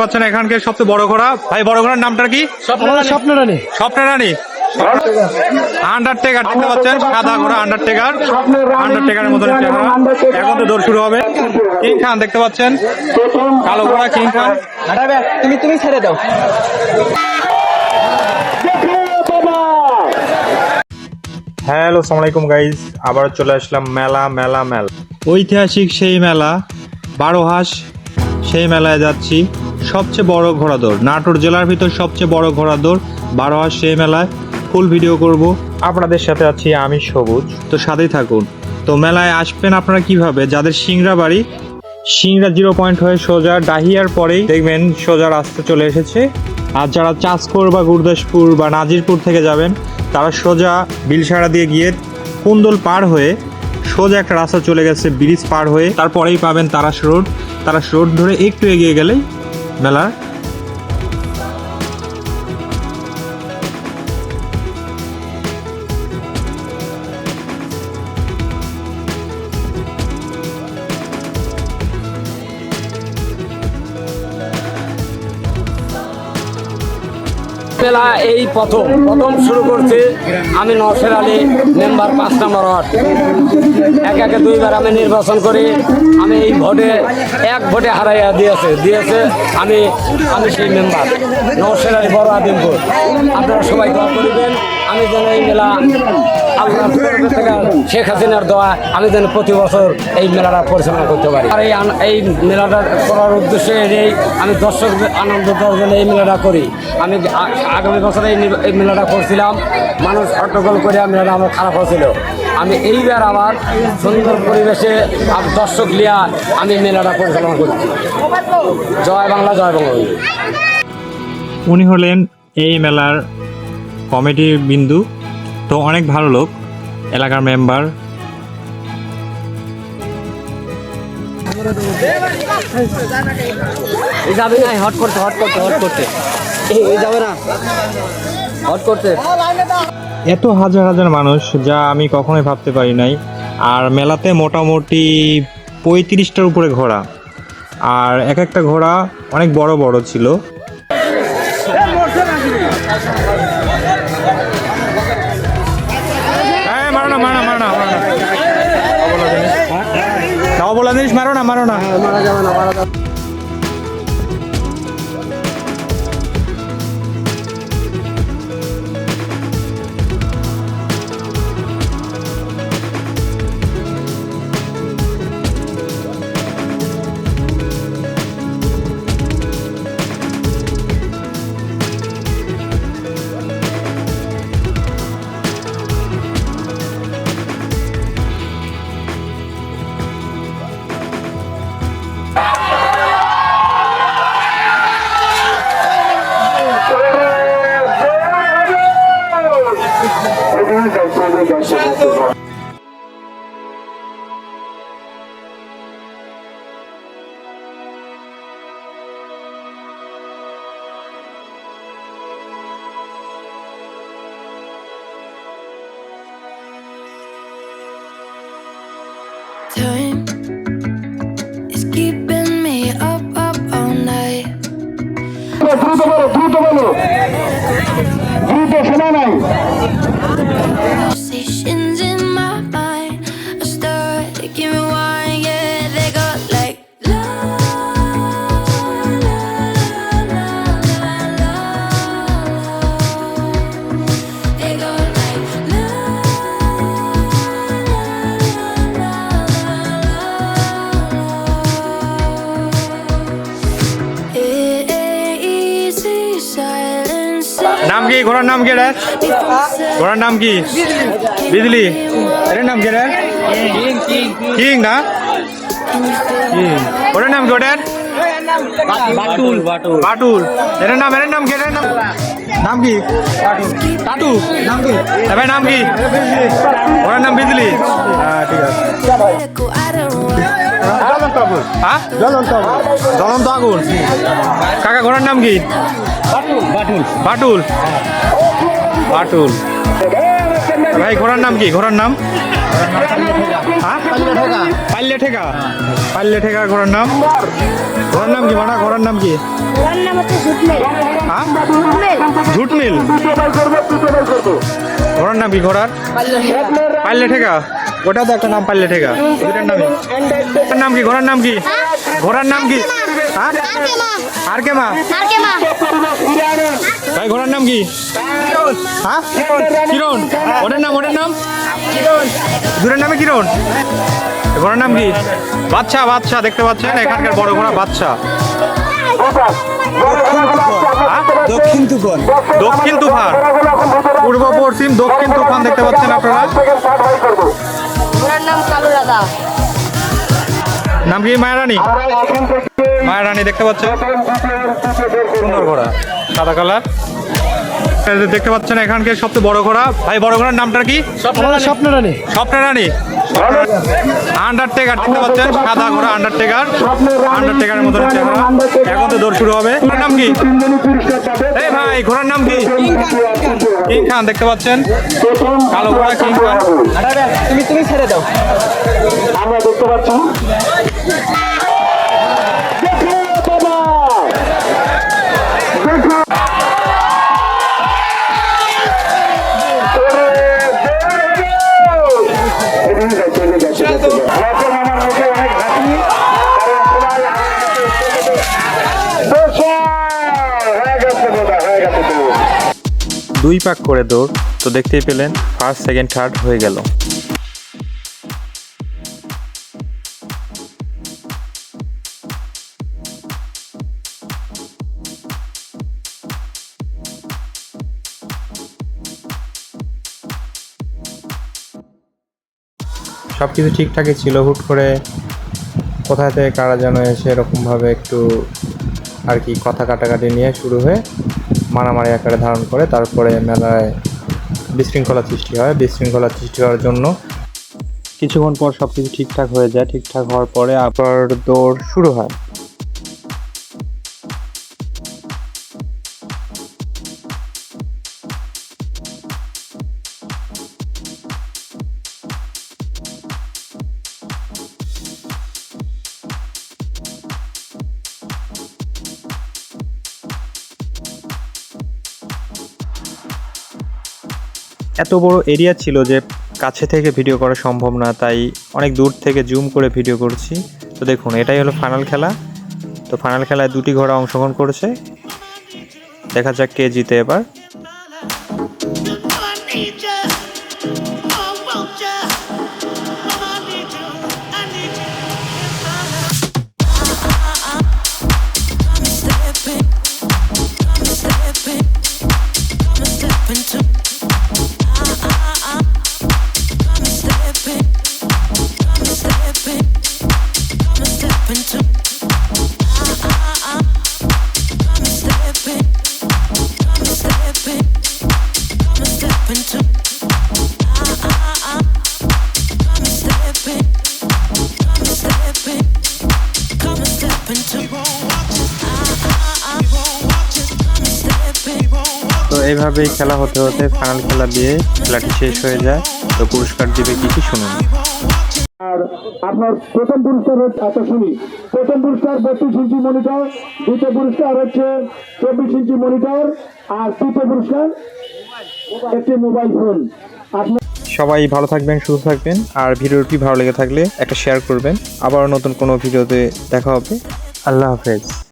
পাচ্ছেন এখানকার সবচেয়ে বড় ঘোড়া। ভাই বড় ঘোড়ার নামটা কি? স্বপ্ন রানী স্বপ্নের রানী আন্ডারটেকার দেখতে পাচ্ছেন সাদা ঘোড়া আন্ডারটেকার আন্ডারটেকারের মতন চেহারা। এখন তো দৌড় শুরু হবে। কিং খান দেখতে পাচ্ছেন। কালো ঘোড়া কিং খান তুমি তুমি ছেড়ে দাও। হ্যালো সালাম আলাইকুম গাইজ আবার চলে আসলাম মেলা মেলা মেলা। ঐতিহাসিক সেই মেলা বারো হাঁস সেই মেলায় যাচ্ছি। সবচেয়ে বড় ঘোড়া দৌড় নাটোর জেলার ভিতর সবচেয়ে বড় ঘোড়া দৌড় বারো হাঁস সেই মেলায়। ফুল ভিডিও করব। আপনাদের সাথে আছি আমি সবুজ। তো সাথেই থাকুন। তো মেলায় আসবেন আপনারা কীভাবে? যাদের সিংড়া বাড়ি সিংড়া জিরো পয়েন্ট হয়ে সোজা ডাহিয়ার পরেই দেখবেন সোজা রাস্তা চলে এসেছে। আর যারা চাঁচকোর বা গুরদাসপুর বা নাজিরপুর থেকে যাবেন তারা সোজা বিলসাড়া দিয়ে গিয়ে কুন্দল পার হয়ে সোজা একটা রাস্তা চলে গেছে ব্রিজ পার হয়ে। তারপরেই পাবেন তারাস রোড। তারাস রোড ধরে একটু এগিয়ে গেলেই মেলার? মেলা এই প্রথম। প্রথম শুরু করছে আমি নরসের আলী, মেম্বার পাঁচ নম্বর ওয়ার্ড। এক একে দুইবার আমি নির্বাচন করি। আমি এই ভোটে, এক ভোটে হারাইয়া দিয়েছে। দিয়েছে আমি আমি সেই মেম্বার নরসের আলী বড় আদিমপুর। আপনারা সবাই দোয়া করিবেন। আমি যেন এই মেলা শেখ হাসিনার দোয়া আমি যেন প্রতি বছর এই মেলাটা পরিচালনা করতে পারি। আর এই এই মেলাটা করার উদ্দেশ্যে এই আমি দর্শক আনন্দ দেওয়ার জন্য এই মেলাটা করি। আমি আগামী বছর এই মেলাটা করছিলাম। মানুষ হট্টগোল করে মেলাটা আমার খারাপ হয়েছিল। আমি এইবার আবার সুন্দর পরিবেশে দর্শক লিয়া আমি মেলাটা পরিচালনা করছি। জয় বাংলা জয় বাংলা উনি হলেন এই মেলার কমিটির বিন্দু। তো অনেক ভালো লোক এলাকার মেম্বার যাবে না হট করতে হট করতে হট করতে। যাবে না। হট করতে। এত হাজার হাজার মানুষ যা আমি কখনোই ভাবতে পারি নাই। আর মেলাতে মোটামুটি পঁয়ত্রিশটার উপরে ঘোড়া। আর এক একটা ঘোড়া অনেক বড় বড় ছিল। মারো না, মারো না, মারো না, মারো না। তাও বলা জিনিস মারো না দ্রুত বলো দ্রুত বলো দ্রুত শোনা নাই ঘোড়ার নাম কি রে? ঘোড়ার নাম কি? বিজলি। এর নাম কি রে? কিং না? ওটার নাম কি ওটার? বাটুল। বাটুল। বাটুল নাম এর নাম কি নাম নাম কি? টাটু নাম কি? এবার নাম কি? ওটার নাম বিজলি। হ্যাঁ ঠিক আছে. হ্যাঁ? জ্বলন্ত আগুন। কাকা ঘোড়ার নাম কি? বাটুল। বাটুল। বাটুল। ভাই ঘোড়ার নাম কি? ঘোড়ার নাম? হ্যাঁ? পাল্লে ঠেকা। পাল্লে ঠেকা ঘোড়ার নাম। ঘোড়ার নাম কি মানা ঘোড়ার নাম কি? ঝুটমেল। হ্যাঁ? ঝুটমেল। ঘোড়ার নাম কি ঘোড়ার? পাল্লে ঠেকা। ওটা তো একটা নাম পাল্লে ঠেকা। দুটার নাম কি? ঘোড়ার নাম কি? ঘোড়ার নাম কি? হ্যাঁ আর? কে মা আর কে মা? ভাই ঘোড়ার নাম কি? হ্যাঁ? কিরণ। ওটার নাম ওটার নাম? দুটার নামে কিরণ? ঘোড়ার নাম কি? বাচ্চা বাচ্চা দেখতে পাচ্ছেন? এখানকার বড় ঘোড়া বাচ্চা? দক্ষিণ তুফান। দক্ষিণ তুফান। পূর্ব পশ্চিম দক্ষিণ তুফান দেখতে পাচ্ছেন আপনারা? নাম নাম কি মায়ারানী মায়ারানী দেখতে পাচ্ছেন সুন্দর ঘোড়া সাদা কালার। দেখতে পাচ্ছেন এখানকার সবচেয়ে বড় ঘোড়া। ভাই বড় ঘোড়ার নামটা কি? স্বপ্ন রানী। স্বপ্নারানী আন্ডারটেকার দেখতে পাচ্ছেন? সাদা ঘোড়া আন্ডারটেকার আন্ডারটেকারের মতো চেহারা এখন তো দৌড় শুরু হবে। ঘোড়ার নাম কি? এই ভাই ঘোড়ার নাম কি? কিং খান দেখতে পাচ্ছেন? কালো ঘোড়া কিং খান তুমি তুমি ছেড়ে দাও। আমরা দেখতে পাচ্ছি। দুই পাক করে দৌড়। তো দেখতেই পেলেন ফার্স্ট সেকেন্ড থার্ড হয়ে গেল। সব কিছু ঠিকঠাকই ছিল, হুট করে কোথায় থেকে কারা যেন এসে এরকমভাবে একটু আর কি কথা কাটাকাটি নিয়ে শুরু হয়ে মারামারি আকারে ধারণ করে, তারপরে মেলায় বিশৃঙ্খলা সৃষ্টি হয়। বিশৃঙ্খলা সৃষ্টি হওয়ার জন্য কিছুক্ষণ পর সব কিছু ঠিকঠাক হয়ে যায়। ঠিকঠাক হওয়ার পরে আবার দৌড় শুরু হয়। এত বড় এরিয়া ছিল যে কাছে থেকে ভিডিও করা সম্ভব না, তাই অনেক দূর থেকে জুম করে ভিডিও করছি। তো দেখুন, এটাই হলো ফাইনাল খেলা। তো ফাইনাল খেলায় দুটি ঘোড়া অংশগ্রহণ করেছে। দেখা যাক কে জিতে এবার। এইভাবেই খেলা হতে হতে ফাইনাল খেলা দিয়ে খেলাটি শেষ হয়ে যায়। তো পুরস্কার দিবে কি কি শুনুন। আর আপনার প্রথম পুরস্কার হচ্ছে আচ্ছা শুনি প্রথম পুরস্কার বত্রিশ ইঞ্চি মনিটর দ্বিতীয় পুরস্কার হচ্ছে চব্বিশ ইঞ্চি মনিটর আর তৃতীয় পুরস্কার একটি মোবাইল ফোন আপনার সবাই ভালো থাকবেন সুস্থ থাকবেন আর ভিডিওটি ভালো লেগে থাকলে একটা শেয়ার করবেন। আবার নতুন কোনো ভিডিওতে দেখা হবে। আল্লাহ হাফেজ।